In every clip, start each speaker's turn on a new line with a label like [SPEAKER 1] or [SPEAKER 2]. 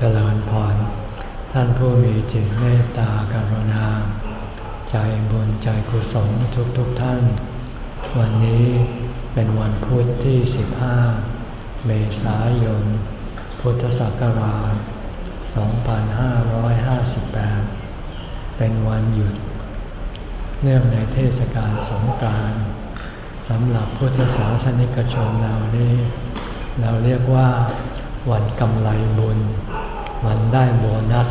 [SPEAKER 1] เจริญพร ท่านผู้มีจิตเมตตากรุณา ใจบุญใจกุศลทุกทุกท่าน วันนี้เป็นวันพุธที่ 15 เมษายน พุทธศักราช 2558 เป็นวันหยุด เนื่องในเทศกาลสงกรานต์สำหรับพุทธศาสนิกชนเรานี้ เราเรียกว่าวันกำไรบุญ วันได้โบนัส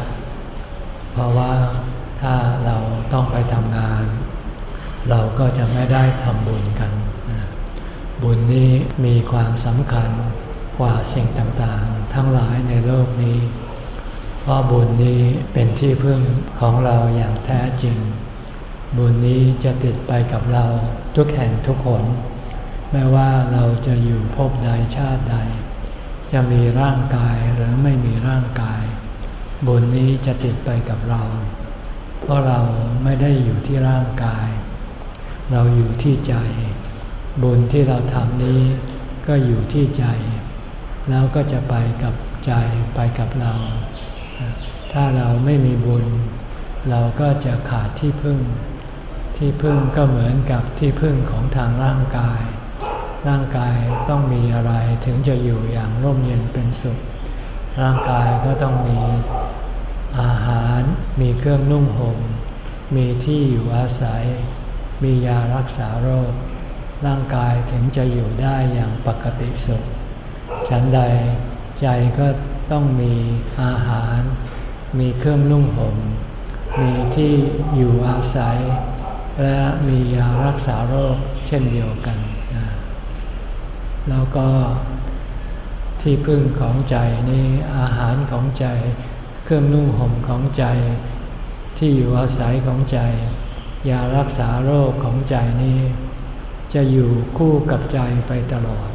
[SPEAKER 1] เพราะว่าถ้าเราต้องไปทำงาน เราก็จะไม่ได้ทำบุญกัน บุญนี้มีความสำคัญกว่าสิ่งต่างๆ ทั้งหลายในโลกนี้ เพราะบุญนี้เป็นที่พึ่งของเราอย่างแท้จริง บุญนี้จะติดไปกับเราทุกแห่งทุกคน ไม่ว่าเราจะอยู่ภพใดชาติใด จะมีร่างกายหรือไม่มีร่างกายบุญนี้จะติดไปกับเรา เพราะเราไม่ได้อยู่ที่ร่างกาย เราอยู่ที่ใจ บุญที่เราทำนี้ก็อยู่ที่ใจ แล้วก็จะไปกับใจไปกับเรา ถ้าเราไม่มีบุญ เราก็จะขาดที่พึ่ง ที่พึ่งก็เหมือนกับที่พึ่งของทางร่างกาย ร่างกายต้องมีอะไรถึงจะอยู่อย่างร่มเย็นเป็นสุข ร่างกายก็ต้องมีอาหาร มีเครื่องนุ่งห่ม มีที่อยู่อาศัย มียารักษาโรค ร่างกายถึงจะอยู่ได้อย่างปกติสุข ฉันใดใจก็ต้องมีอาหาร มีเครื่องนุ่งห่ม มีที่อยู่อาศัย และมียารักษาโรคเช่นเดียวกัน แล้วก็ที่พึ่งของใจนี่อาหารของใจ เครื่องนุ่งห่มของใจ ที่อยู่อาศัยของใจยารักษาโรคของใจนี้ จะอยู่คู่กับใจไปตลอด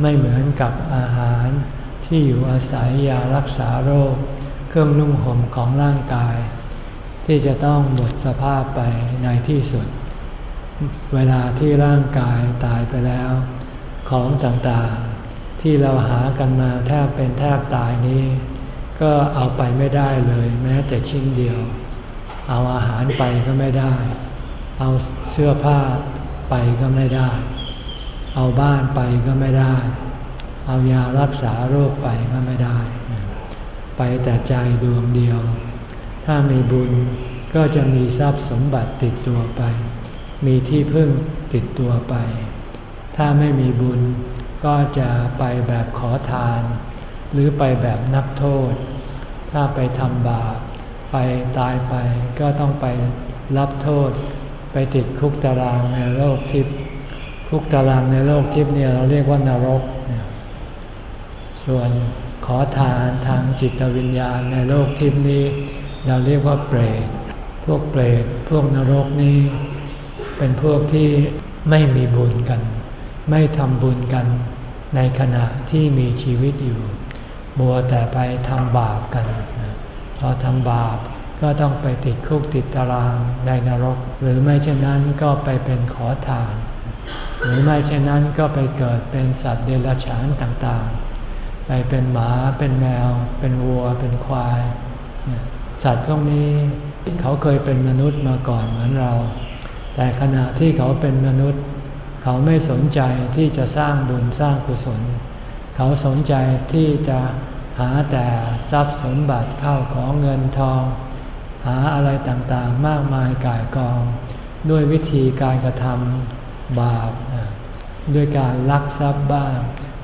[SPEAKER 1] ไม่เหมือนกับอาหารที่อยู่อาศัยยารักษาโรค เครื่องนุ่งห่มของร่างกาย ที่จะต้องหมดสภาพไปในที่สุด เวลาที่ร่างกายตายไปแล้ว ของต่างๆ ที่เราหากันมาแทบเป็นแทบตายนี้ ก็เอาไปไม่ได้เลยแม้แต่ชิ้นเดียว เอาอาหารไปก็ไม่ได้ เอาเสื้อผ้าไปก็ไม่ได้ เอาบ้านไปก็ไม่ได้ เอายารักษาโรคไปก็ไม่ได้ ไปแต่ใจดวงเดียว ถ้ามีบุญก็จะมีทรัพย์สมบัติติดตัวไป มีที่พึ่งติดตัวไป ถ้าไม่มีบุญก็จะไปแบบขอทาน หรือไปแบบนักโทษ ถ้าไปทำบาปไปตายไปก็ต้องไปรับโทษ ไปติดคุกตารางในโลกทิพย์คุกตารางในโลกทิพย์เนี่ยเราเรียกว่านรก ส่วนขอทานทางจิตวิญญาณในโลกทิพย์นี้ เราเรียกว่าเปรตพวกเปรตพวกนรกนี้ เป็นพวกที่ไม่มีบุญกัน ไม่ทำบุญกันในขณะที่มีชีวิตอยู่บัวแต่ไปทำบาปกัน พอทำบาปก็ต้องไปติดคุกติดตารางในนรก หรือไม่เช่นนั้นก็ไปเป็นขอทาน หรือไม่เช่นนั้นก็ไปเกิดเป็นสัตว์เดรัจฉานต่างๆ ไปเป็นหมาเป็นแมว เป็นวัว เป็นควาย สัตว์พวกนี้เขาเคยเป็นมนุษย์มาก่อนเหมือนเรา แต่ขณะที่เขาเป็นมนุษย์ เขาไม่สนใจที่จะสร้างบุญสร้างกุศล เขาสนใจที่จะหาแต่ทรัพย์สมบัติเข้าของเงินทอง หาอะไรต่างๆมากมายกายกอง ด้วยวิธีการกระทำบาปด้วยการลักทรัพย์บ้าง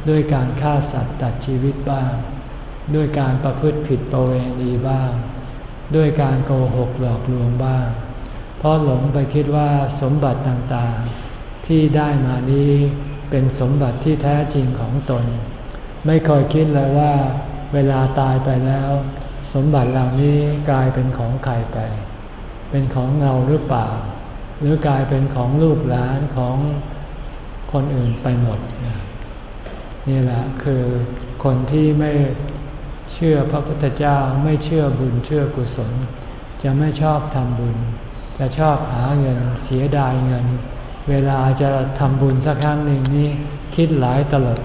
[SPEAKER 1] ด้วยการฆ่าสัตว์ตัดชีวิตบ้าง ด้วยการประพฤติผิดประเวณีบ้าง ด้วยการโกหกหลอกลวงบ้าง เพราะหลงไปคิดว่าสมบัติต่างๆ ที่ได้มานี้เป็นสมบัติที่แท้จริงของตน ไม่คอยคิดเลยว่า เวลาตายไปแล้ว สมบัติเหล่านี้กลายเป็นของใครไป เป็นของเราหรือเปล่า หรือกลายเป็นของลูกหลานของคนอื่นไปหมด นี่แหละคือคนที่ไม่เชื่อพระพุทธเจ้าไม่เชื่อบุญเชื่อกุศล จะไม่ชอบทำบุญ จะชอบหาเงินเสียดายเงิน เวลาจะทำบุญสักครั้งหนึ่งนี้คิดหลายตลบ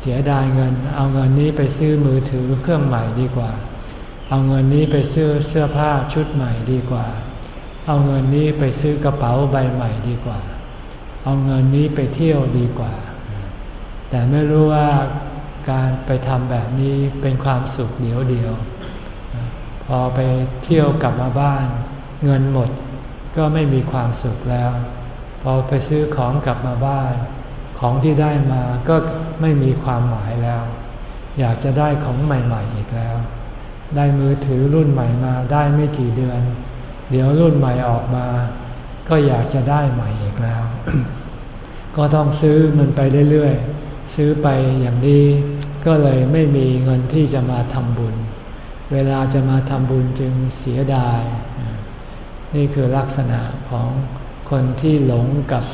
[SPEAKER 1] เสียดายเงิน เอาเงินนี้ไปซื้อมือถือเครื่องใหม่ดีกว่า เอาเงินนี้ไปซื้อเสื้อผ้าชุดใหม่ดีกว่า เอาเงินนี้ไปซื้อกระเป๋าใบใหม่ดีกว่า เอาเงินนี้ไปเที่ยวดีกว่า แต่ไม่รู้ว่าการไปทำแบบนี้เป็นความสุขเดียวเดียว พอไปเที่ยวกลับมาบ้าน เงินหมดก็ไม่มีความสุขแล้ว อไปซื้อของกลับมาบ้าน ของที่ได้มาก็ไม่มีความหมายแล้ว อยากจะได้ของใหม่ ๆ อีกแล้ว ได้มือถือรุ่นใหม่มาได้ไม่กี่เดือน เดี๋ยวรุ่นใหม่ออกมา ก็อยากจะได้ใหม่อีกแล้ว ก็ต้องซื้อมันไปเรื่อยๆ ซื้อไปอย่างนี้ก็เลยไม่มีเงินที่จะมาทำบุญ เวลาจะมาทำบุญจึงเสียดาย นี่คือลักษณะของ คนที่หลงกับ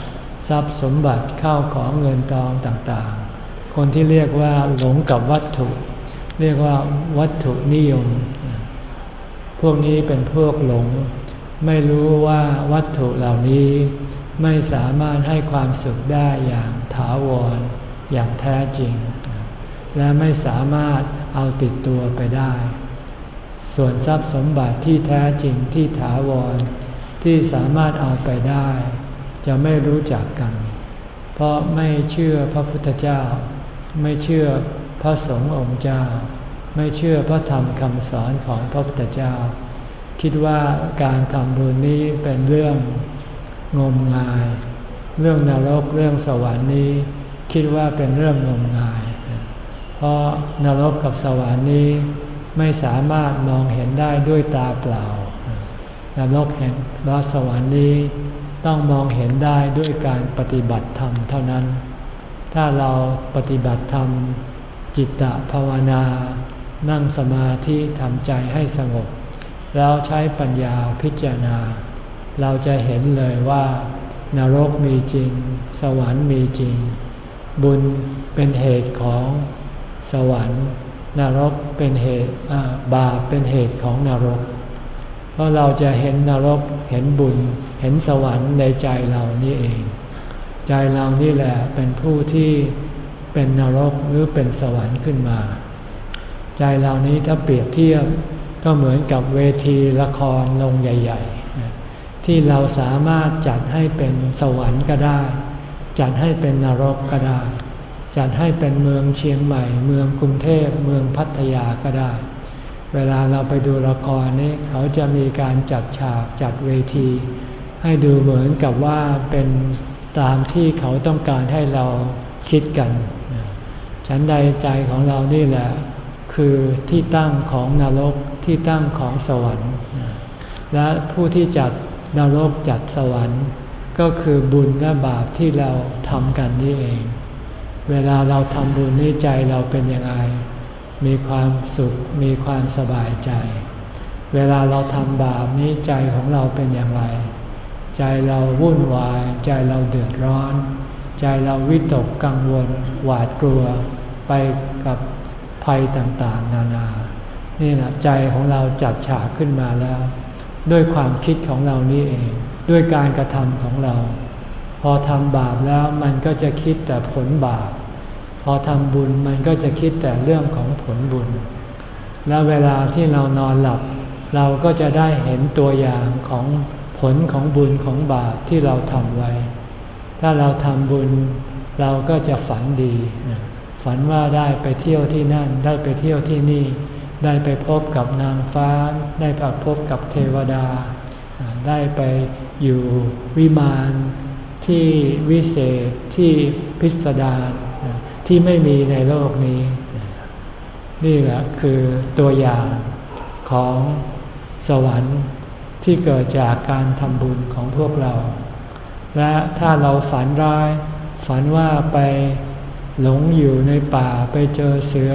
[SPEAKER 1] ทรัพย์สมบัติเข้าของเงินทองต่างๆ คนที่เรียกว่าหลงกับวัตถุ เรียกว่าวัตถุนิยม พวกนี้เป็นพวกหลง ไม่รู้ว่าวัตถุเหล่านี้ไม่สามารถให้ความสุขได้อย่างถาวรอย่างแท้จริง และไม่สามารถเอาติดตัวไปได้ ส่วนทรัพย์สมบัติที่แท้จริงที่ถาวร ที่สามารถเอาไปได้ จะไม่รู้จักกัน เพราะไม่เชื่อพระพุทธเจ้า ไม่เชื่อพระสงฆ์องค์เจ้า ไม่เชื่อพระธรรมคำสอนของพระพุทธเจ้า คิดว่าการทำบุญนี้เป็นเรื่องงมงาย เรื่องนรกเรื่องสวรรค์นี้ คิดว่าเป็นเรื่องงมงาย เพราะนรกกับสวรรค์นี้ไม่สามารถมองเห็นได้ด้วยตาเปล่า นรกแห่งรสวรรค์นี้ต้องมองเห็นได้ด้วยการปฏิบัติธรรมเท่านั้น ถ้าเราปฏิบัติธรรม จิตตภาวนา นั่งสมาธิทำใจให้สงบ แล้วใช้ปัญญาพิจารณา เราจะเห็นเลยว่านรกมีจริง สวรรค์มีจริง บุญเป็นเหตุของสวรรค์ นรกเป็นเหตุบาปเป็นเหตุของนรก เพราะเราจะเห็นนรกเห็นบุญ เห็นสวรรค์ในใจเรานี่เอง ใจเรานี่แหละเป็นผู้ที่เป็นนรกหรือเป็นสวรรค์ขึ้นมา ใจเรานี้ถ้าเปรียบเทียบก็เหมือนกับเวทีละครลงใหญ่ ๆ ที่เราสามารถจัดให้เป็นสวรรค์ก็ได้ จัดให้เป็นนรกก็ได้ จัดให้เป็นเมืองเชียงใหม่ เมืองกรุงเทพเมืองพัทยาก็ได้ เวลาเราไปดูละครนี่เขาจะมีการจัดฉากจัดเวที ให้ดูเหมือนกับว่าเป็นตามที่เขาต้องการให้เราคิดกัน ฉันใดใจของเรานี่แหละ คือที่ตั้งของนรกที่ตั้งของสวรรค์ และผู้ที่จัดนรกจัดสวรรค์ ก็คือบุญและบาปที่เราทำกันนี่เอง เวลาเราทำบุญนี่ใจเราเป็นยังไง มีความสุข มีความสบายใจ เวลาเราทำบาปนี้ใจของเราเป็นอย่างไร ใจเราวุ่นวาย ใจเราเดือดร้อน ใจเราวิตกกังวล หวาดกลัวไปกับภัยต่างๆ นานา นี่นะใจของเราจัดฉากขึ้นมาแล้ว ด้วยความคิดของเรานี่เอง ด้วยการกระทำของเรา พอทำบาปแล้วมันก็จะคิดแต่ผลบาป พอทำบุญมันก็จะคิดแต่เรื่องของผลบุญ แล้วเวลาที่เรานอนหลับ เราก็จะได้เห็นตัวอย่างของผลของบุญของบาปที่เราทำไว้ ถ้าเราทำบุญเราก็จะฝันดี ฝันว่าได้ไปเที่ยวที่นั่น ได้ไปเที่ยวที่นี่ ได้ไปพบกับนางฟ้า ได้ไปพบกับเทวดา ได้ไปอยู่วิมานที่วิเศษที่พิสดาร ที่ไม่มีในโลกนี้ นี่แหละคือตัวอย่างของสวรรค์ที่เกิดจากการทำบุญของพวกเรา และถ้าเราฝันร้าย ฝันว่าไปหลงอยู่ในป่าไปเจอเสือ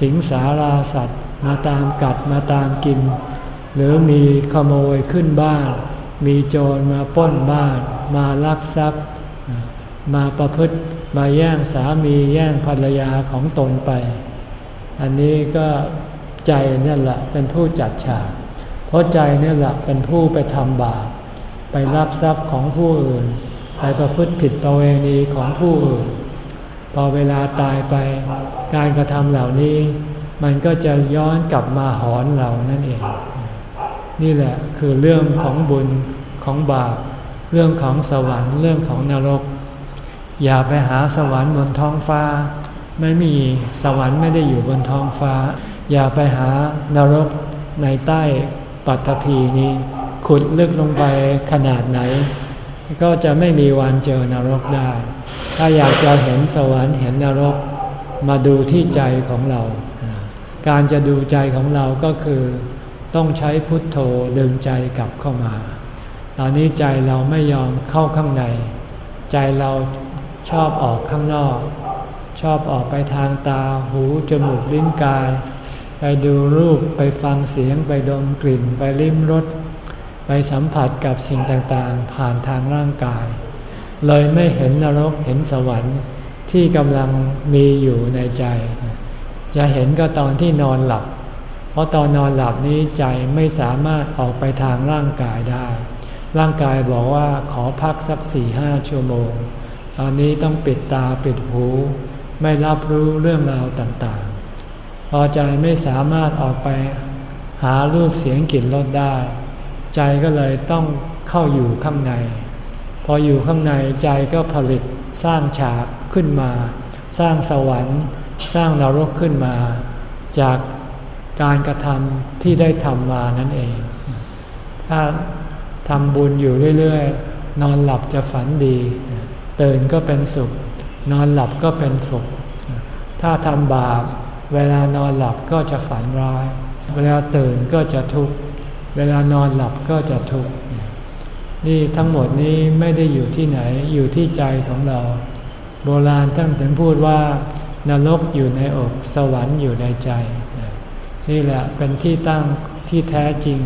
[SPEAKER 1] สิงสาราสัตว์ มาตามกัดมาตามกิน หรือมีขโมยขึ้นบ้าน มีโจรมาป้นบ้าน มาลักทรัพย์ มาประพฤติ มาแย่งสามีแย่งภรรยาของตนไป อันนี้ก็ใจนั่นแหละเป็นผู้จัดฉาก เพราะใจนี่แหละเป็นผู้ไปทำบาป ไปรับทรัพย์ของผู้อื่น ไปประพฤติผิดประเวณีของผู้อื่น พอเวลาตายไป การกระทำเหล่านี้ มันก็จะย้อนกลับมาหอนเรานั่นเอง นี่แหละคือเรื่องของบุญของบาป เรื่องของสวรรค์ เรื่องของนรก อย่าไปหาสวรรค์บนท้องฟ้า ไม่มีสวรรค์ไม่ได้อยู่บนท้องฟ้า อย่าไปหานรกในใต้ปัตภีนี้ ขุดลึกลงไปขนาดไหน ก็จะไม่มีวันเจอนรกได้ ถ้าอยากจะเห็นสวรรค์เห็นนรกมาดูที่ใจของเรา การจะดูใจของเราก็คือต้องใช้พุทโธดึงใจกลับเข้ามา ตอนนี้ใจเราไม่ยอมเข้าข้างใน ใจเรา ชอบออกข้างนอก ชอบออกไปทางตาหูจมูกลิ้นกาย ไปดูรูปไปฟังเสียงไปดมกลิ่นไปลิ้มรสไปสัมผัสกับสิ่งต่างๆ ผ่านทางร่างกาย เลยไม่เห็นนรกเห็นสวรรค์ที่กำลังมีอยู่ในใจ จะเห็นก็ตอนที่นอนหลับ เพราะตอนนอนหลับนี้ใจไม่สามารถออกไปทางร่างกายได้ ร่างกายบอกว่าขอพักสักสี่ห้าชั่วโมง ตอนนี้ต้องปิดตาปิดหู ไม่รับรู้เรื่องราวต่างๆ พอใจไม่สามารถออกไป หารูปเสียงกลิ่นรสได้ ใจก็เลยต้องเข้าอยู่ข้างใน พออยู่ข้างในใจก็ผลิตสร้างฉากขึ้นมา สร้างสวรรค์ สร้างนรกขึ้นมา จากการกระทำที่ได้ทำมานั่นเอง ถ้าทำบุญอยู่เรื่อยๆ นอนหลับจะฝันดี ตื่นก็เป็นสุข นอนหลับก็เป็นสุข ถ้าทำบาป เวลานอนหลับก็จะฝันร้าย เวลาตื่นก็จะทุกข์ เวลานอนหลับก็จะทุกข์ นี่ทั้งหมดนี้ไม่ได้อยู่ที่ไหน อยู่ที่ใจของเรา โบราณท่านถึงพูดว่านรกอยู่ในอก สวรรค์อยู่ในใจ นี่แหละเป็นที่ตั้งที่แท้จริง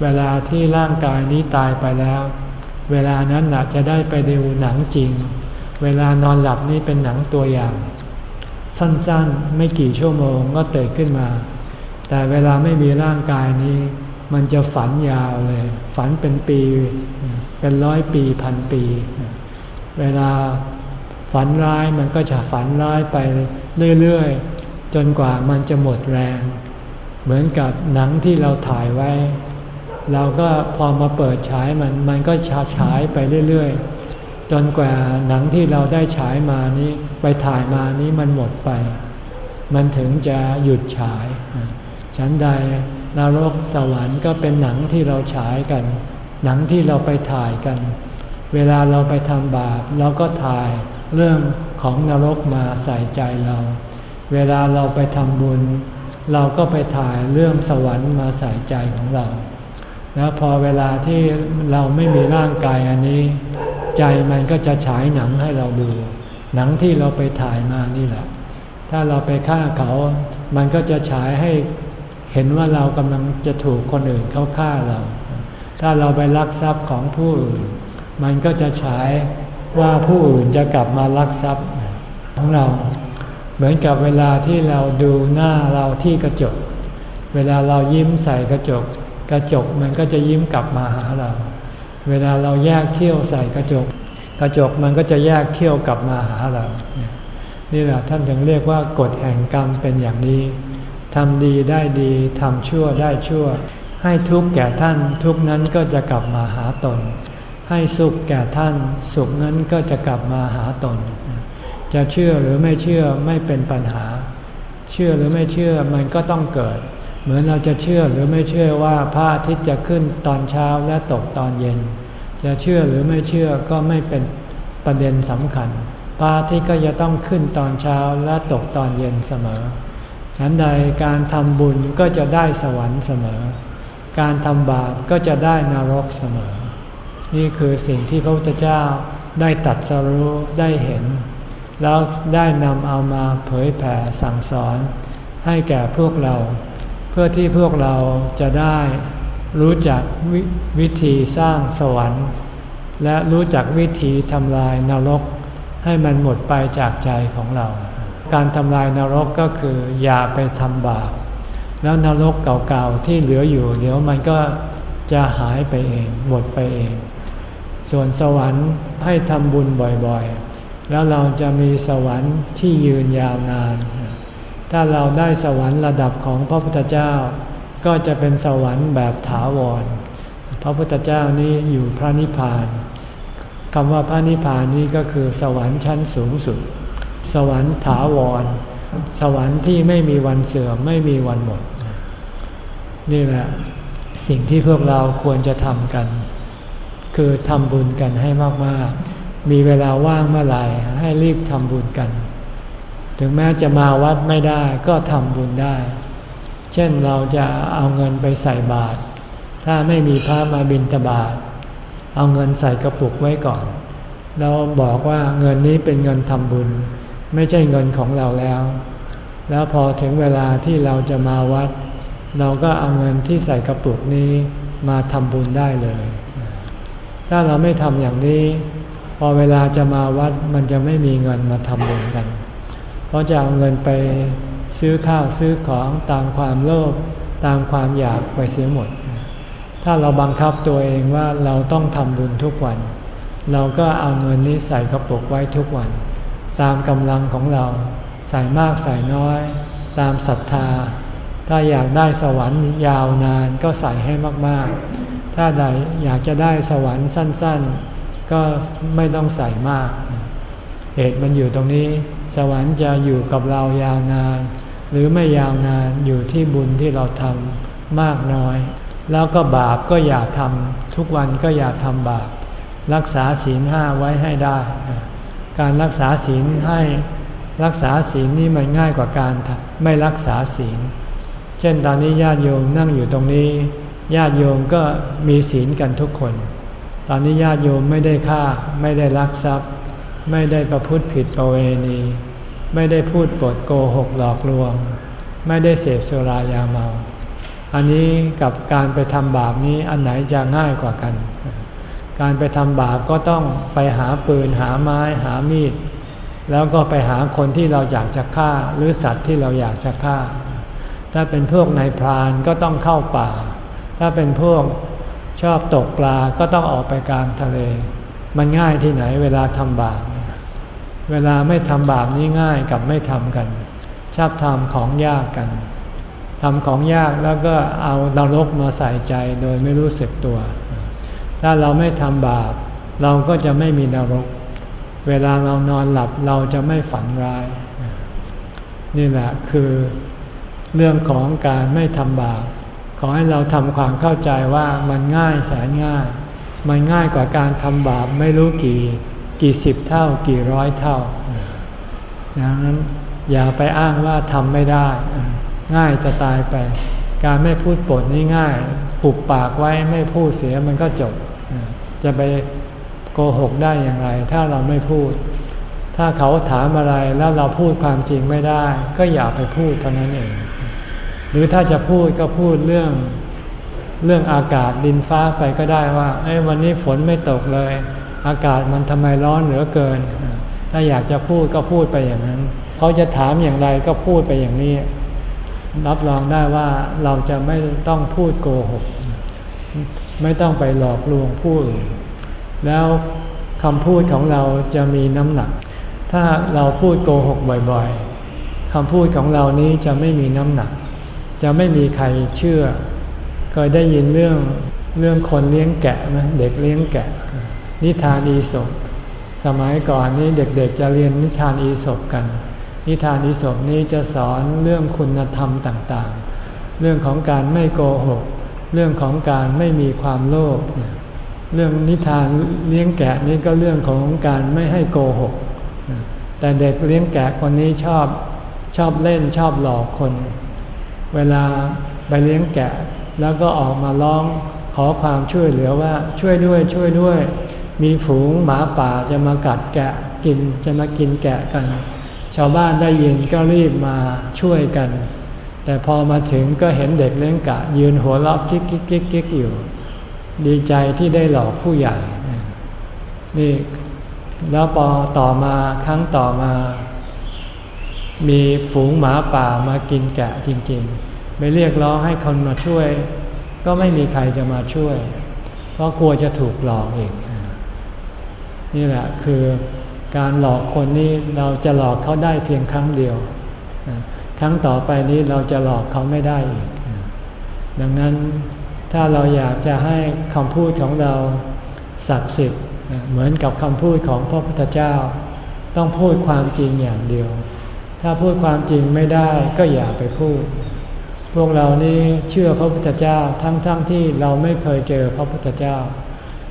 [SPEAKER 1] เวลาที่ร่างกายนี้ตายไปแล้ว เวลานั้นจะได้ไปดูหนังจริง เวลานอนหลับนี่เป็นหนังตัวอย่าง สั้นๆไม่กี่ชั่วโมงก็ตื่นขึ้นมา แต่เวลาไม่มีร่างกายนี้ มันจะฝันยาวเลย ฝันเป็นปี เป็นร้อยปีพันปี เวลาฝันร้ายมันก็จะฝันร้ายไปเรื่อยๆ จนกว่ามันจะหมดแรง เหมือนกับหนังที่เราถ่ายไว้ เราก็พอมาเปิดฉายมันมันก็ฉาฉายไปเรื่อยๆ จนกว่าหนังที่เราได้ฉายมานี้ไปถ่ายมานี้มันหมดไป มันถึงจะหยุดฉาย ฉันใดนรกสวรรค์ก็เป็นหนังที่เราฉายกัน หนังที่เราไปถ่ายกัน เวลาเราไปทำบาปเราก็ถ่ายเรื่องของนรกมาใส่ใจเรา เวลาเราไปทำบุญ เราก็ไปถ่ายเรื่องสวรรค์มาใส่ใจของเรา แล้วพอเวลาที่เราไม่มีร่างกายอันนี้ ใจมันก็จะฉายหนังให้เราดู หนังที่เราไปถ่ายมานี่แหละ ถ้าเราไปฆ่าเขา มันก็จะฉายให้เห็นว่าเรากำลังจะถูกคนอื่นเขาฆ่าเรา ถ้าเราไปลักทรัพย์ของผู้อื่น มันก็จะฉายว่าผู้อื่นจะกลับมาลักทรัพย์ของเรา เหมือนกับเวลาที่เราดูหน้าเราที่กระจก เวลาเรายิ้มใส่กระจก กระจกมันก็จะยิ้มกลับมาหาเรา เวลาเราแยกเขี้ยวใส่กระจก กระจกมันก็จะแยกเขี้ยวกลับมาหาเรา นี่แหละท่านถึงเรียกว่ากฎแห่งกรรมเป็นอย่างนี้ทำดีได้ดีทำชั่วได้ชั่ว ให้ทุกข์แก่ท่านทุกนั้นก็จะกลับมาหาตน ให้สุขแก่ท่านสุขนั้นก็จะกลับมาหาตน จะเชื่อหรือไม่เชื่อไม่เป็นปัญหา เชื่อหรือไม่เชื่อมันก็ต้องเกิด เหมือนเราจะเชื่อหรือไม่เชื่อว่าพระอาทิตย์จะขึ้นตอนเช้าและตกตอนเย็น จะเชื่อหรือไม่เชื่อก็ไม่เป็นประเด็นสำคัญ พระอาทิตย์ก็จะต้องขึ้นตอนเช้าและตกตอนเย็นเสมอ ฉันใดการทำบุญก็จะได้สวรรค์เสมอ การทำบาปก็จะได้นรกเสมอ นี่คือสิ่งที่พระพุทธเจ้าได้ตัดสรู้ได้เห็น แล้วได้นำเอามาเผยแผ่สั่งสอนให้แก่พวกเรา เพื่อที่พวกเราจะได้รู้จักววิธีสร้างสวรรค์ และรู้จักวิธีทำลายนรก ให้มันหมดไปจากใจของเรา การทำลายนรกก็คืออย่าไปทำบาปแล้วนรกเก่าๆที่เหลืออยู่ เดี๋ยวมันก็จะหายไปเอง หมดไปเอง ส่วนสวรรค์ให้ทำบุญบ่อยๆ แล้วเราจะมีสวรรค์ที่ยืนยาวนาน ถ้าเราได้สวรรค์ระดับของพระพุทธเจ้า ก็จะเป็นสวรรค์แบบถาวร พระพุทธเจ้านี้อยู่พระนิพพานคำว่าพระนิพพานนี้ก็คือสวรรค์ชั้นสูงสุด สวรรค์ถาวร สวรรค์ที่ไม่มีวันเสื่อมไม่มีวันหมด นี่แหละสิ่งที่พวกเราควรจะทำกัน คือทำบุญกันให้มากๆ มีเวลาว่างเมื่อไหร่ให้รีบทำบุญกัน ถึงแม้จะมาวัดไม่ได้ก็ทำบุญได้ เช่นเราจะเอาเงินไปใส่บาตรถ้าไม่มีพระมาบิณฑบาตเอาเงินใส่กระปุกไว้ก่อนเราบอกว่าเงินนี้เป็นเงินทำบุญ ไม่ใช่เงินของเราแล้ว แล้วพอถึงเวลาที่เราจะมาวัด เราก็เอาเงินที่ใส่กระปุกนี้มาทำบุญได้เลย ถ้าเราไม่ทำอย่างนี้ พอเวลาจะมาวัดมันจะไม่มีเงินมาทำบุญกัน เพราะจะเอาเงินไปซื้อข้าวซื้อของตามความโลภตามความอยากไปเสียหมด ถ้าเราบังคับตัวเองว่าเราต้องทำบุญทุกวัน เราก็เอาเงินนี้ใส่กระปุกไว้ทุกวัน ตามกำลังของเราใส่มากใส่น้อย ตามศรัทธา ถ้าอยากได้สวรรค์ยาวนานก็ใส่ให้มากๆ ถ้าใดอยากจะได้สวรรค์สั้น ๆ ก็ไม่ต้องใส่มาก เหตุมันอยู่ตรงนี้ สวรรค์จะอยู่กับเรายาวนาน หรือไม่ยาวนานอยู่ที่บุญที่เราทำมากน้อย แล้วก็บาปก็อย่าทำทุกวันก็อย่าทำบาป รักษาศีลห้าไว้ให้ได้ การรักษาศีลให้รักษาศีลนี่มันง่ายกว่าการไม่รักษาศีล เช่นตอนนี้ญาติโยมนั่งอยู่ตรงนี้ญาติโยมก็มีศีลกันทุกคน ตอนนี้ญาติโยมไม่ได้ฆ่าไม่ได้ลักทรัพย์ ไม่ได้ประพฤติผิดประเวณี ไม่ได้พูดปดโกหกหลอกลวง ไม่ได้เสพสุรายาเมา อันนี้กับการไปทำบาปนี้อันไหนจะง่ายกว่ากัน การไปทำบาปก็ต้องไปหาปืนหาไม้หามีด แล้วก็ไปหาคนที่เราอยากจะฆ่าหรือสัตว์ที่เราอยากจะฆ่า ถ้าเป็นพวกนายพรานก็ต้องเข้าป่า ถ้าเป็นพวกชอบตกปลาก็ต้องออกไปกลางทะเล มันง่ายที่ไหนเวลาทำบาป เวลาไม่ทำบาปนี้ง่ายกับไม่ทำกัน ชอบทำของยากกันทำของยากแล้วก็เอานรกมาใส่ใจโดยไม่รู้สึกตัว ถ้าเราไม่ทำบาป เราก็จะไม่มีนรก เวลาเรานอนหลับเราจะไม่ฝันร้าย นี่แหละคือเรื่องของการไม่ทำบาป ขอให้เราทำความเข้าใจว่ามันง่ายแสนง่าย มันง่ายกว่าการทำบาปไม่รู้กี่ กี่สิบเท่ากี่ร้อยเท่าดังนั้นอย่าไปอ้างว่าทำไม่ได้ ง่ายจะตายไป การไม่พูดปดนี่ง่ายหุบปากไว้ไม่พูดเสียมันก็จบ จะไปโกหกได้อย่างไร ถ้าเราไม่พูด ถ้าเขาถามอะไรแล้วเราพูดความจริงไม่ได้ ก็อย่าไปพูดเท่านั้นเอง หรือถ้าจะพูดก็พูดเรื่องเรื่องอากาศดินฟ้าไปก็ได้ว่าไอ้วันนี้ฝนไม่ตกเลย อากาศมันทำไมร้อนเหลือเกิน ถ้าอยากจะพูดก็พูดไปอย่างนั้น เขาจะถามอย่างไรก็พูดไปอย่างนี้ รับรองได้ว่าเราจะไม่ต้องพูดโกหก ไม่ต้องไปหลอกลวงผู้อื่นแล้วคำพูดของเราจะมีน้ำหนัก ถ้าเราพูดโกหกบ่อยๆคำพูดของเรานี้จะไม่มีน้ำหนัก จะไม่มีใครเชื่อ เคยได้ยินเรื่องเรื่องคนเลี้ยงแกะไหมเด็กเลี้ยงแกะ นิทานอีสบสมัยก่อนนี้เด็กๆจะเรียนนิทานอีสบกัน นิทานอีสบนี้จะสอนเรื่องคุณธรรมต่างๆ เรื่องของการไม่โกหก เรื่องของการไม่มีความโลภ เรื่องนิทานเลี้ยงแกะนี่ก็เรื่องของการไม่ให้โกหก แต่เด็กเลี้ยงแกะคนนี้ชอบชอบเล่นชอบหลอกคน เวลาไปเลี้ยงแกะแล้วก็ออกมาร้องขอความช่วยเหลือว่าช่วยด้วยช่วยด้วย มีฝูงหมาป่าจะมากัดแกะกินจะมากินแกะกัน ชาวบ้านได้ยินก็รีบมาช่วยกัน แต่พอมาถึงก็เห็นเด็กเลี้ยงกะ ยืนหัวเราะกิ๊กกิ๊กกิ๊กกิ๊กอยู่ ดีใจที่ได้หลอกผู้ใหญ่นี่แล้วพอต่อมาครั้งต่อมา มีฝูงหมาป่ามากินแกะจริงๆไปเรียกร้องให้คนมาช่วย ก็ไม่มีใครจะมาช่วย เพราะกลัวจะถูกหลอกอีก นี่แหละคือการหลอกคนนี้เราจะหลอกเขาได้เพียงครั้งเดียว ครั้งต่อไปนี้เราจะหลอกเขาไม่ได้อีก ดังนั้นถ้าเราอยากจะให้คำพูดของเราศักดิ์สิทธิ์เหมือนกับคำพูดของพระพุทธเจ้า ต้องพูดความจริงอย่างเดียว ถ้าพูดความจริงไม่ได้ก็อย่าไปพูด พวกเรานี่เชื่อพระพุทธเจ้าทั้งๆทที่เราไม่เคยเจอพระพุทธเจ้า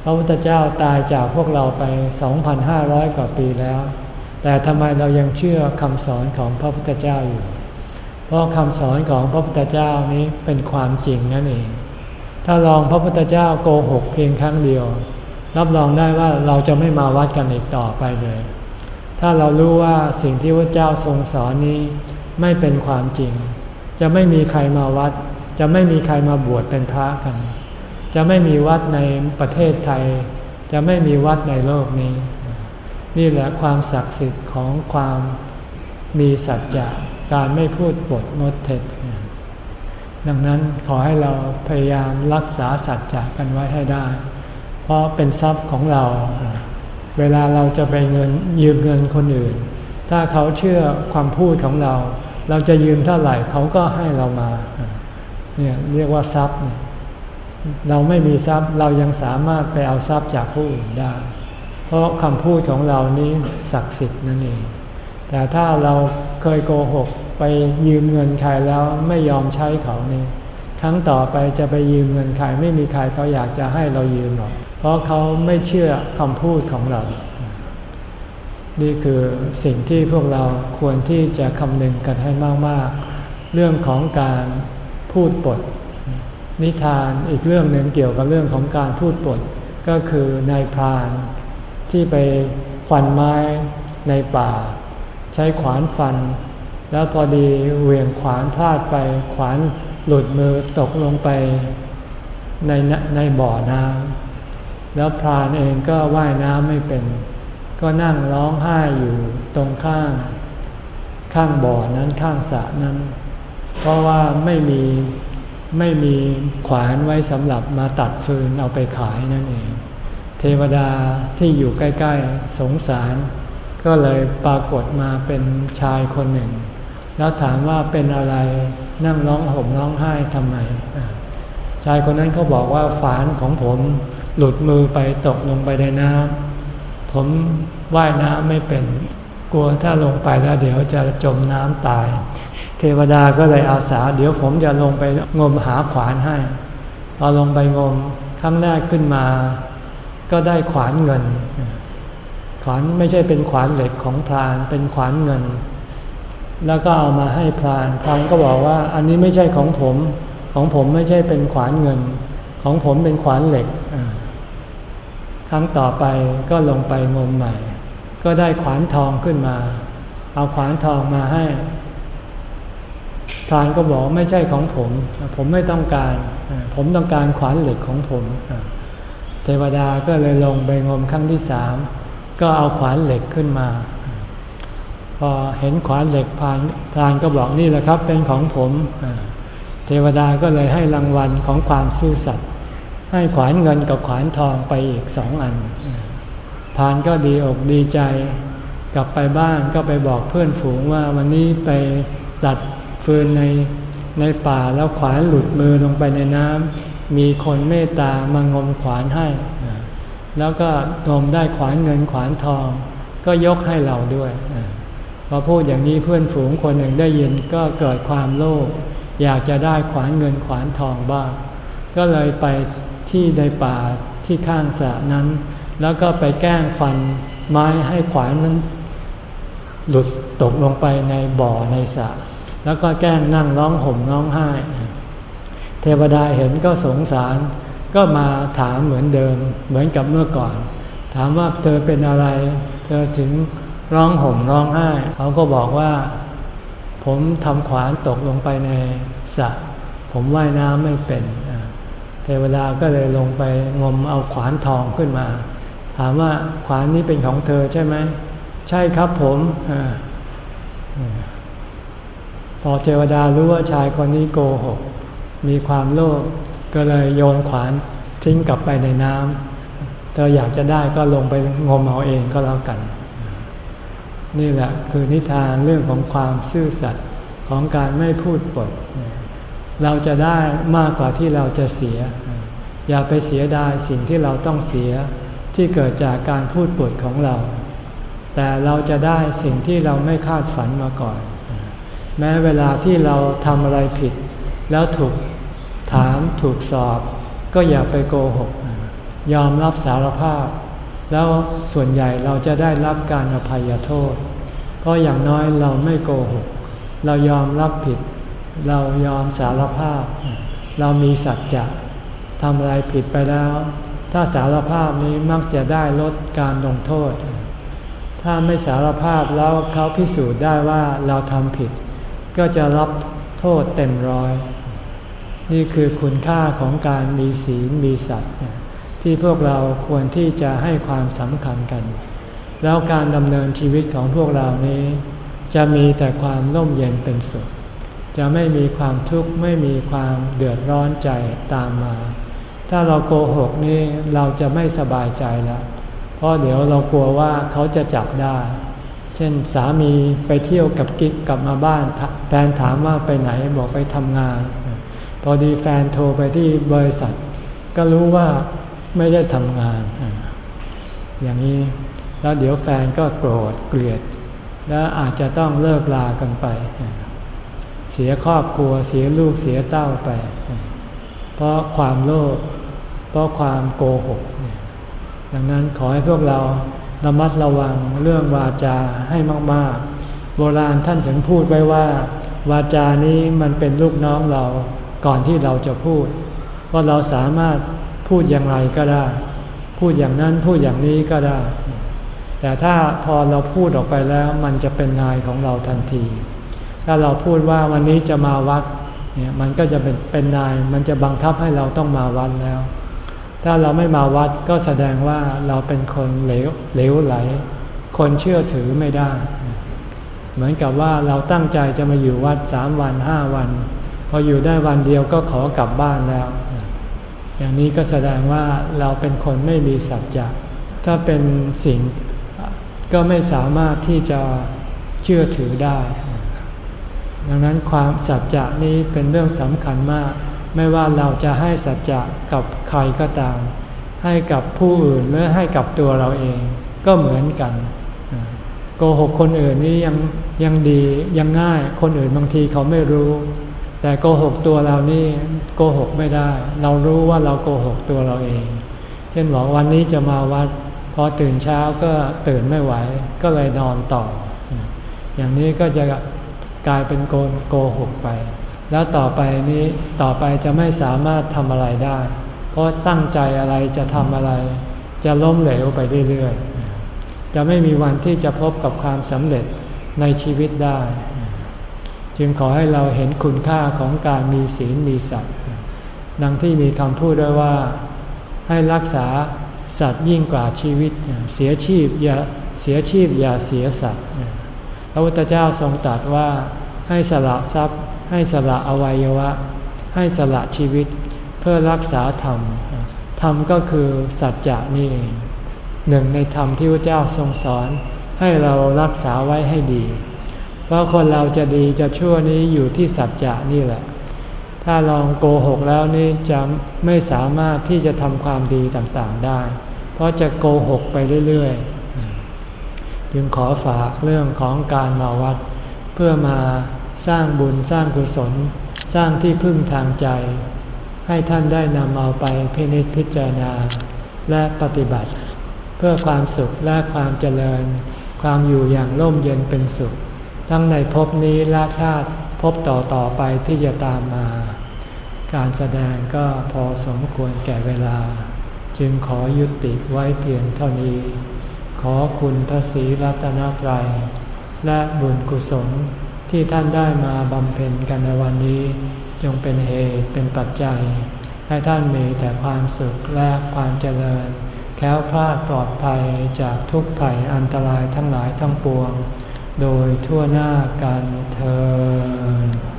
[SPEAKER 1] พระพุทธเจ้าตายจากพวกเราไป 2,500 กว่าปีแล้ว แต่ทำไมเรายังเชื่อคำสอนของพระพุทธเจ้าอยู่ เพราะคำสอนของพระพุทธเจ้านี้เป็นความจริงนั่นเอง ถ้าลองพระพุทธเจ้าโกหกเพียงครั้งเดียว รับรองได้ว่าเราจะไม่มาวัดกันอีกต่อไปเลย ถ้าเรารู้ว่าสิ่งที่พระเจ้าทรงสอนนี้ไม่เป็นความจริง จะไม่มีใครมาวัด จะไม่มีใครมาบวชเป็นพระกัน จะไม่มีวัดในประเทศไทย จะไม่มีวัดในโลกนี้ นี่แหละความศักดิ์สิทธิ์ของความมีสัจจะการไม่พูดบทมดเท็จดังนั้นขอให้เราพยายามรักษาสัจจะกันไว้ให้ได้ เพราะเป็นทรัพย์ของเรา เวลาเราจะไปเงินยืมเงินคนอื่น ถ้าเขาเชื่อความพูดของเรา เราจะยืมเท่าไหร่เขาก็ให้เรามา เนี่ยเรียกว่าทรัพย์เนี่ย เราไม่มีทรัพย์เรายังสามารถไปเอาทรัพย์จากผู้อื่นได้ เพราะคำพูดของเรานี้ศักดิ์สิทธิ์นั่นเอง แต่ถ้าเราเคยโกหกไปยืมเงินใครแล้วไม่ยอมใช้เขานี่ครั้งต่อไปจะไปยืมเงินใครไม่มีใครเขาอยากจะให้เรายืมหรอก เพราะเขาไม่เชื่อคำพูดของเรา นี่คือสิ่งที่พวกเราควรที่จะคำนึงกันให้มาก ๆ เรื่องของการพูดปด นิทานอีกเรื่องหนึ่งเกี่ยวกับเรื่องของการพูดปดก็คือนายพรานที่ไปฟันไม้ในป่า ใช้ขวานฟัน แล้วพอดีเหวี่ยงขวานพลาดไปขวานหลุดมือตกลงไปในในบ่อน้ำแล้วพรานเองก็ว่ายน้ำไม่เป็น ก็นั่งร้องไห้อยู่ตรงข้าง ข้างบ่อนั้นข้างสระนั้น เพราะว่าไม่มี ไม่มีขวานไว้สำหรับมาตัดฟืนเอาไปขายนั่นเอง เทวดาที่อยู่ใกล้ ๆ สงสาร ก็เลยปรากฏมาเป็นชายคนหนึ่ง แล้วถามว่าเป็นอะไรนั่งร้องห่มร้องไห้ทำไม ชายคนนั้นเขาบอกว่าฝานของผมหลุดมือไปตกลงไปในน้ำผมว่ายน้ำไม่เป็น กลัวถ้าลงไปแล้วเดี๋ยวจะจมน้ำตาย เทวดาก็เลยอาสา เดี๋ยวผมจะลงไปงมหาขวานให้พอลงไปงมครั้งแรกขึ้นมา ก็ได้ขวานเงิน ขวานไม่ใช่เป็นขวานเหล็กของพรานเป็นขวานเงิน แล้วก็เอามาให้พรานพรานก็บอกว่าอันนี้ไม่ใช่ของผม ของผมไม่ใช่เป็นขวานเงิน ของผมเป็นขวานเหล็กครั้งต่อไปก็ลงไปงมใหม่ ก็ได้ขวานทองขึ้นมา เอาขวานทองมาให้ พรานก็บอกไม่ใช่ของผม ผมไม่ต้องการ ผมต้องการขวานเหล็กของผม เทวดาก็เลยลงไปงมครั้งที่สามก็เอาขวานเหล็กขึ้นมา พอเห็นขวานเหล็กพานพรานก็บอกนี่แหละครับเป็นของผม เทวดาก็เลยให้รางวัลของความซื่อสัตย์ให้ขวานเงินกับขวานทองไปอีกสองอันพานก็ดีอกดีใจ กลับไปบ้านก็ไปบอกเพื่อนฝูงว่าวันนี้ไปตัด ฟืนในในป่าแล้วขวานหลุดมือลงไปในน้ำมีคนเมตตามางมขวานให้ แล้วก็งมได้ขวานเงินขวานทอง ก็ยกให้เราด้วยพอพูดอย่างนี้เพื่อนฝูงคนหนึ่งได้ยินก็เกิดความโลภอยากจะได้ขวานเงินขวานทองบ้าง ก็เลยไปที่ในป่าที่ข้างสระนั้น แล้วก็ไปแกล้งฟันไม้ให้ขวานนั้น หลุดตกลงไปในบ่อในสระ แล้วก็แกล้งนั่งร้องห่มร้องไห้ เทวดาเห็นก็สงสาร ก็มาถามเหมือนเดิม เหมือนกับเมื่อก่อน ถามว่าเธอเป็นอะไร เธอถึงร้องห่มร้องไห้ เขาก็บอกว่า ผมทำขวานตกลงไปในสระผมว่ายน้ำไม่เป็น เทวดาก็เลยลงไปงมเอาขวานทองขึ้นมา ถามว่าขวานนี้เป็นของเธอใช่ไหม ใช่ครับผม พอเทวดารู้ว่าชายคนนี้โกหก มีความโลภก็เลยโยนขวานทิ้งกลับไปในน้ำเธออยากจะได้ก็ลงไปงมเอาเองก็แล้วกัน นี่แหละคือนิทานเรื่องของความซื่อสัตย์ของการไม่พูดปด เราจะได้มากกว่าที่เราจะเสีย อย่าไปเสียดายสิ่งที่เราต้องเสียที่เกิดจากการพูดปดของเรา แต่เราจะได้สิ่งที่เราไม่คาดฝันมาก่อน แม้เวลาที่เราทำอะไรผิด แล้วถูกถามถูกสอบ ก็อย่าไปโกหก ยอมรับสารภาพ แล้วส่วนใหญ่เราจะได้รับการอภัยโทษ เพราะอย่างน้อยเราไม่โกหก เรายอมรับผิด เรายอมสารภาพ เรามีสัจจะทำอะไรผิดไปแล้ว ถ้าสารภาพนี้มักจะได้ลดการลงโทษ ถ้าไม่สารภาพแล้วเขาพิสูจน์ได้ว่าเราทำผิด ก็จะรับโทษเต็มร้อย นี่คือคุณค่าของการมีศีลมีสัตว์ที่พวกเราควรที่จะให้ความสำคัญกัน แล้วการดำเนินชีวิตของพวกเรานี้ จะมีแต่ความร่มเย็นเป็นสุข จะไม่มีความทุกข์ไม่มีความเดือดร้อนใจตามมา ถ้าเราโกหกนี่เราจะไม่สบายใจแล้วเพราะเดี๋ยวเรากลัวว่าเขาจะจับได้ เช่นสามีไปเที่ยวกับกิ๊กกลับมาบ้านแฟนถามว่าไปไหนบอกไปทำงาน พอดีแฟนโทรไปที่บริษัท ก็รู้ว่าไม่ได้ทำงาน อย่างนี้แล้วเดี๋ยวแฟนก็โกรธเกลียด และอาจจะต้องเลิกลากันไป เสียครอบครัวเสียลูกเสียเต้าไป เพราะความโลภเพราะความโกหกดังนั้นขอให้พวกเรา ระมัดระวังเรื่องวาจาให้มากๆ โบราณท่านถึงพูดไว้ว่า วาจานี้มันเป็นลูกน้องเราก่อนที่เราจะพูด ว่าเราสามารถพูดอย่างไรก็ได้ พูดอย่างนั้นพูดอย่างนี้ก็ได้ แต่ถ้าพอเราพูดออกไปแล้วมันจะเป็นนายของเราทันที ถ้าเราพูดว่าวันนี้จะมาวัดเนี่ยมันก็จะเป็นเป็นนายมันจะบังคับให้เราต้องมาวัดแล้ว ถ้าเราไม่มาวัดก็แสดงว่าเราเป็นคนเหลวเหลวไหล คนเชื่อถือไม่ได้ เหมือนกับว่าเราตั้งใจจะมาอยู่วัดสามวันห้าวัน พออยู่ได้วันเดียวก็ขอกลับบ้านแล้ว อย่างนี้ก็แสดงว่าเราเป็นคนไม่มีสัจจะถ้าเป็นสิ่งก็ไม่สามารถที่จะเชื่อถือได้ ดังนั้นความสัจจะนี้เป็นเรื่องสำคัญมาก ไม่ว่าเราจะให้สัจจะกับใครก็ตาม ให้กับผู้อื่นหรือให้กับตัวเราเองก็เหมือนกัน โกหกคนอื่นนี่ยังยังดียังง่ายคนอื่นบางทีเขาไม่รู้ แต่โกหกตัวเรานี่โกหกไม่ได้ เรารู้ว่าเราโกหกตัวเราเอง เช่นบอกวันนี้จะมาวัดพอตื่นเช้าก็ตื่นไม่ไหวก็เลยนอนต่อ อย่างนี้ก็จะกลายเป็นโกนโกหกไป แล้วต่อไปนี้ต่อไปจะไม่สามารถทำอะไรได้ เพราะตั้งใจอะไรจะทำอะไร จะล้มเหลวไปเรื่อยๆ จะไม่มีวันที่จะพบกับความสำเร็จในชีวิตได้ จึงขอให้เราเห็นคุณค่าของการมีศีลมีสัตว์ดังที่มีคำพูดด้วยว่าให้รักษาสัตว์ยิ่งกว่าชีวิต เสียชีพอย่าเสียชีพอย่าเสียสัตว์พระพุทธเจ้าทรงตรัสว่าให้สละทรัพย์ ให้สละอวัยวะ ให้สละชีวิตเพื่อรักษาธรรม ธรรมก็คือสัจจะนี่เอง หนึ่งในธรรมที่พระเจ้าทรงสอนให้เรารักษาไว้ให้ดี เพราะคนเราจะดีจะชั่วนี้อยู่ที่สัจจะนี่แหละ ถ้าลองโกหกแล้วนี่จะไม่สามารถที่จะทำความดีต่างๆได้ เพราะจะโกหกไปเรื่อยๆ จึงขอฝากเรื่องของการมาวัด เพื่อมา สร้างบุญสร้างกุศล สร้างที่พึ่งทางใจ ให้ท่านได้นำเอาไปพินิจพิจารณา และปฏิบัติ เพื่อความสุขและความเจริญ ความอยู่อย่างร่มเย็นเป็นสุข ทั้งในภพนี้และชาติภพต่อต่อไปที่จะตามมา การแสดงก็พอสมควรแก่เวลา จึงขอยุติไว้เพียงเท่านี้ ขอคุณพระศรีรัตนตรัย และบุญกุศล ที่ท่านได้มาบำเพ็ญกันในวันนี้ จงเป็นเหตุเป็นปัจจัย ให้ท่านมีแต่ความสุขและความเจริญ แค้วคลาดปลอดภัยจากทุกภัยอันตรายทั้งหลายทั้งปวง โดยทั่วหน้ากันเธอ